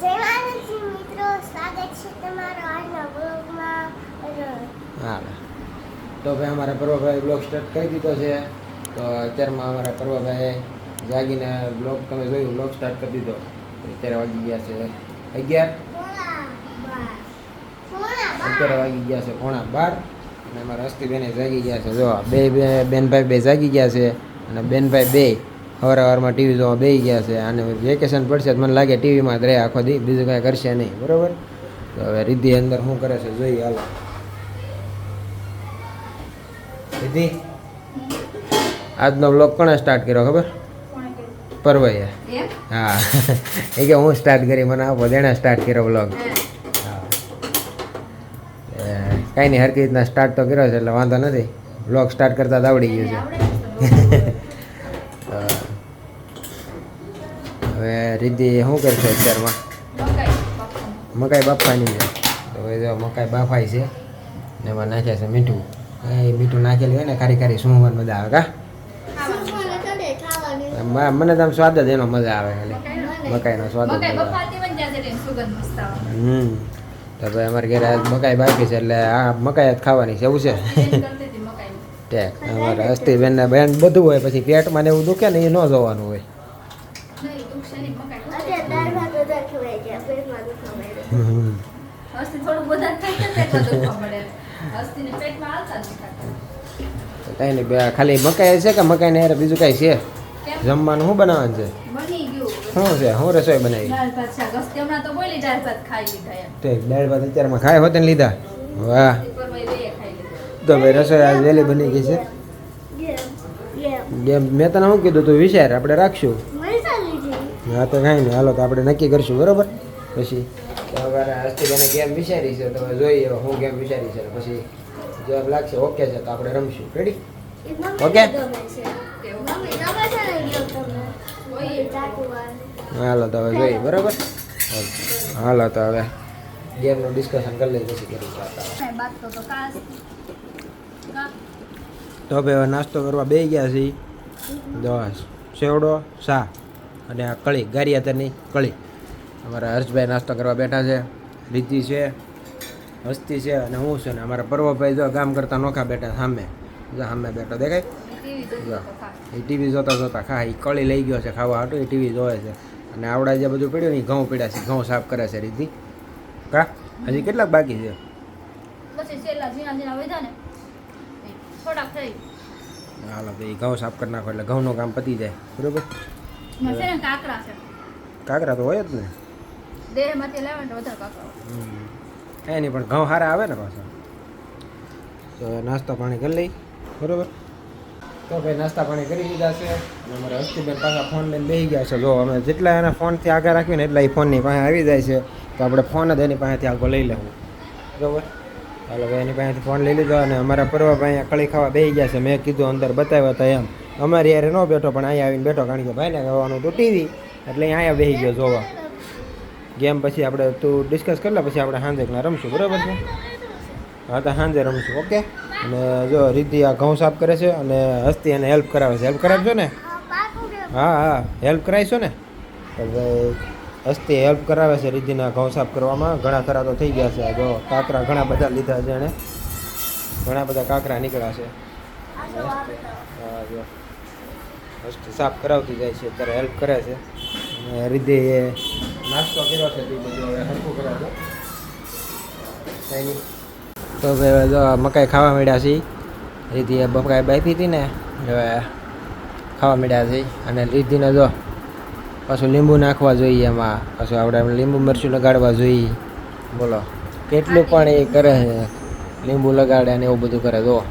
જય મિત્રો સ્વાગત છે તમારો આજના બ્લોગમાં હા. તો ભાઈ અમારા પર્વભાઈ બ્લોગ સ્ટાર્ટ કરી દીધો છે. તો અત્યારમાં અમારા પર્વભાઈ જાગીને બ્લોગ તમે જોયું બ્લોગ સ્ટાર્ટ કરી દીધો. અત્યારે વાગી ગયા છે અગિયાર. અત્યારે વાગી ગયા છે પોણા બાર. અને અમારા અસ્તી બેને જાગી ગયા છે. જો બે બે બેનભાઈ બે જાગી ગયા છે અને બેનભાઈ બે. સવાર અવારમાં ટીવી જોવા બેસી ગયા છે. અને વેકેશન પડશે તો મને લાગે ટીવીમાં જ રહે આખો દી બીજું કાંઈ કરશે નહીં. બરોબર? તો હવે રિદ્ધિ અંદર શું કરે છે જોઈએ હાલો. રિદ્ધિ આજનો બ્લોગ કોણે સ્ટાર્ટ કર્યો ખબર? પરવાઈએ હા. એ કે હું સ્ટાર્ટ કરી મને આપો તેણે સ્ટાર્ટ કર્યો બ્લોગ કાંઈ નહીં હરકી રીતના સ્ટાર્ટ તો કર્યો છે એટલે વાંધો નથી. બ્લોગ સ્ટાર્ટ કરતા જ આવડી ગયું છે હા. રિદ્ધિ શું કરશે અત્યારમાં? મકાઈ. બાફવાની છે. તો હવે જો મકાઈ બાફાઈ છે. ને એમાં નાખ્યા છે મીઠું. એ મીઠું નાખેલું હોય ને ખારી ખારી સુંગવાની મજા આવે કા? મને તો આમ સ્વાદ જ એનો મજા આવે ખાલી. મકાઈનો સ્વાદ જ હમ. તો ભાઈ અમારે ઘરે આજ મકાઈ બાકી છે એટલે આ મકાઈ જ ખાવાની છે એવું છે? ટેક અમારે અસ્તી બેન ને બેન બધું હોય પછી પેટમાં ને એવું દુખે ને એ ન જોવાનું હોય નહીં દુખશે નહીં મકાઈ અત્યારે દાળ ભાત વધારે પેટમાં દુખવા હસ્તી થોડું વધારે ખાય ને પેટમાં દુખવા મળે હસ્તીને પેટમાં હાલતા જ નથી કાંઈ નહીં બે- ખાલી મકાઈ છે કે મકાઈ ને બીજું કાંઈ છે? જમવાનું શું બનાવવાનું છે? શું છે? શું રસોઈ બનાવી? દાળ ભાત અત્યારમાં ખાય હોત ને લીધા? વાહ. પરવાઈ બે ખાઈ લીધા. તો ભાઈ રસોઈ આજ વહેલી બની ગઈ છે? મેં તને શું કીધું તું વિચાર? આપણે રાખશું? હા તો કાંઈ નહીં. હાલો તો આપણે નક્કી કરશું બરોબર? પછી તો હવે હસ્તીબેને ગેમ વિચારી છે તમે જોઈએ હું ગેમ વિચારી છે. પછી જવાબ લાગશે ઓકે છે તો આપણે રમશું. Ready okay? હાલો તો હવે જોઈએ બરોબર? હાલો તો હવે ગેમનું ડિસ્કશન કરી લઈએ પછી કરી તો હવે નાસ્તો કરવા બે ગયા છીએ. દસ સેવડો શા અને આ કળી ગારિયાતરની કળી. અમારા હર્ષભાઈ નાસ્તો કરવા બેઠા છે રીતિ છે હસ્તી છે અને હું છે ને અમારા પર્વભાઈ જો ગામ કરતા નોખા બેઠા સામે. સામે બેઠો દેખાય? એ ટીવી જોતા જોતા ખા એ કળી લઈ ગયો છે ખાવા હાટું એ ટીવી જોવે છે. અને આવડા જે બધું પડ્યું ને ઘઉં પીડ્યા છે ઘઉં સાફ કરે છે રીતિ કા હજી કેટલાક બાકી છે? હાલો તો ઘઉં સાફ કરી નાખો એટલે ઘઉંનું કામ પતી જાય. બરોબર? છે ને કાંકરા છે. કાંકરા તો હોય જ ને. દેહમાંથી લાવે ને વધારે કાંકરા કાંઈ નહીં પણ ઘઉં સારા આવે ને પાછા. તો નાસ્તા પાણી કરી લઈ બરોબર? તો ભાઈ નાસ્તા પાણી કરી લીધા છે. અમારા હસ્તીબેન પાછા ફોન લઈને બેસી ગયા છે. જો અમે જેટલા એના ફોનથી આગળ રાખીને એટલા એ ફોનની પાસે આવી જાય છે. તો આપણે ફોન જ એની પાસેથી આગળ લઈ લેવું. બરોબર? ચાલો ભાઈ એની પાસેથી ફોન લઈ લીધો અને અમારા પર્વભાઈ અહીંયા કળી ખાવા બેસી ગયા છે. મેં કીધું અંદર બતાવ્યા હતા એમ. અમારી યારે ન બેઠો, પણ અહીંયા આવીને બેઠો કારણ કે ભાઈને કહેવાનું હતું ટીવી. એટલે અહીં અહીંયા બેસી ગયો જોવા. ગેમ પછી આપણે તું ડિસ્કસ કરી લે પછી આપણે સાંજે રમશું, બરાબર છે? હા, તો સાંજે રમશું, ઓકે? અને જો રીતિ આ ઘઉં સાફ કરે છે અને હસ્તી એને હેલ્પ કરાવે છે. હેલ્પ કરાવજો ને? હા હા હેલ્પ કરાવીશો ને? હસ્તી હેલ્પ કરાવે છે રીતિના ઘઉં સાફ કરવામાં. ઘણા ખરા તો થઈ ગયા છે. જો કાંકરા ઘણા બધા લીધા છે એણે ઘણા બધા કાંકરા નીકળ્યા છે. હા જો હસ્તી સાફ કરાવતી જાય છે, અત્યારે હેલ્પ કરે છે. અને એ નાસ્તો કર્યો છે, તે બધું હવે તો ભાઈ જો મકાઈ ખાવા મળ્યા છે રીતિ એ મકાઈ બાફી હતી ને, હવે ખાવા મળ્યા છે અને રીધિને જો પાછું લીંબુ નાખવા જોઈએ એમાં. પાછું આપણે લીંબુ મરચું લગાડવા જોઈએ. બોલો, કેટલું પણ એ કરે છે, લીંબુ લગાડે અને એવું બધું કરે, જો.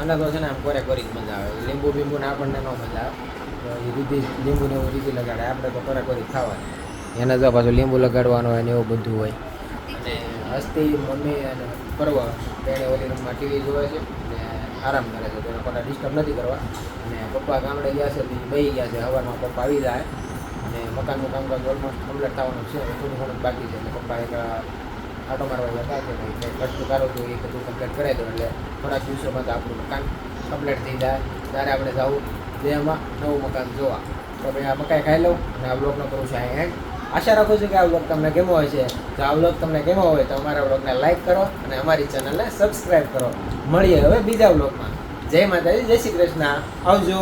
મને તો છે ને આમ કોરે કોરી જ મજા આવે. લીંબુ બીંબુ ને આપણને ન મજા આવે. તો રીતિ લીંબુ ને એવું રીતિ લગાડે. આપણે તો કોરે કોરી ખાવાની. એને તો પાછું લીંબુ લગાડવાનું હોય ને એવું બધું હોય. અને હસ્તી, મમ્મી અને કરવા તેણે ઓલી રૂમમાં ટીવી જોવે છે. ને આરામ કરે છે. તેને કોને ડિસ્ટર્બ નથી કરવા. અને પપ્પા ગામડે ગયા છે તો ગયા છે. હવારમાં પપ્પા આવી જાય. અને મકાનનું કામકાજ ઓલમોસ્ટ કમ્પ્લીટ થવાનું છે. થોડું ઘણું જ બાકી છે. એટલે પપ્પા એક આટો મારવા જતા છે ભાઈ કંઈ કરો તો એ બધું કમ્પ્લીટ કરાવી દો એટલે થોડાક દિવસોમાં તો આપણું મકાન કમ્પ્લીટ થઈ જાય. ત્યારે આપણે જવું દેહમાં નવું મકાન જોવા. તો ભાઈ આ મકાઈ ખાઈ લઉં અને આ બ્લોગનો કરું છું અહીં એન્ડ આશા રાખું છું કે આ બ્લોગ તમને કેવો હોય છે જો આ બ્લોગ તમને કેવો હોય તો અમારા બ્લોગને લાઈક કરો અને અમારી ચેનલને સબસ્ક્રાઈબ કરો. મળીએ હવે બીજા બ્લોગમાં જય માતાજી, જય શ્રી કૃષ્ણ. આવજો.